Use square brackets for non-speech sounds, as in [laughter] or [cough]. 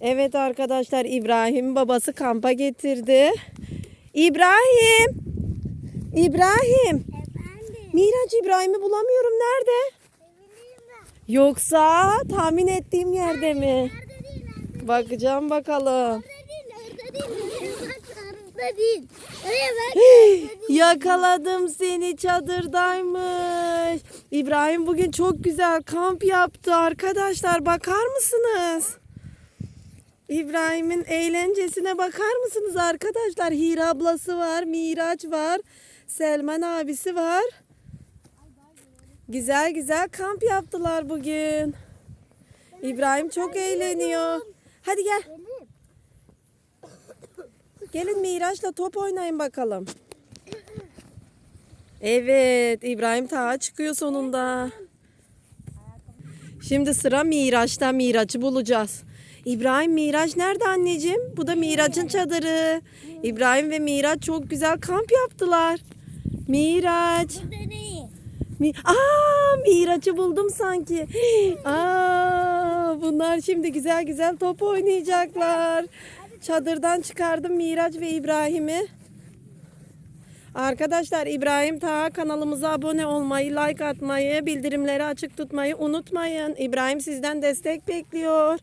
Evet arkadaşlar İbrahim babası kampa getirdi. İbrahim. İbrahim. Efendim. Miraç İbrahim'i bulamıyorum. Nerede? Yoksa tahmin ettiğim yerde mi? Nerede değil, Bakacağım bakalım. nerede değil, nerede değil. Bak, değil. Yakaladım seni çadırdaymış. İbrahim bugün çok güzel kamp yaptı arkadaşlar. Bakar mısınız? İbrahim'in eğlencesine bakar mısınız arkadaşlar? Hira ablası var, Miraç var, Selman abisi var. Güzel güzel kamp yaptılar bugün. İbrahim çok eğleniyor. Hadi gel. Gelin Miraç'la top oynayın bakalım. Evet, İbrahim Taha çıkıyor sonunda. Şimdi sıra Miraç'ta. Miraç'ı bulacağız. İbrahim Miraç nerede anneciğim? Bu da Miraç'ın çadırı. İbrahim ve Miraç çok güzel kamp yaptılar. Miraç. Mi Aa, Miraç'ı buldum sanki. [gasps] Aa, bunlar şimdi güzel güzel top oynayacaklar. Çadırdan çıkardım Miraç ve İbrahim'i. Arkadaşlar İbrahim Taha kanalımıza abone olmayı, like atmayı, bildirimleri açık tutmayı unutmayın. İbrahim sizden destek bekliyor.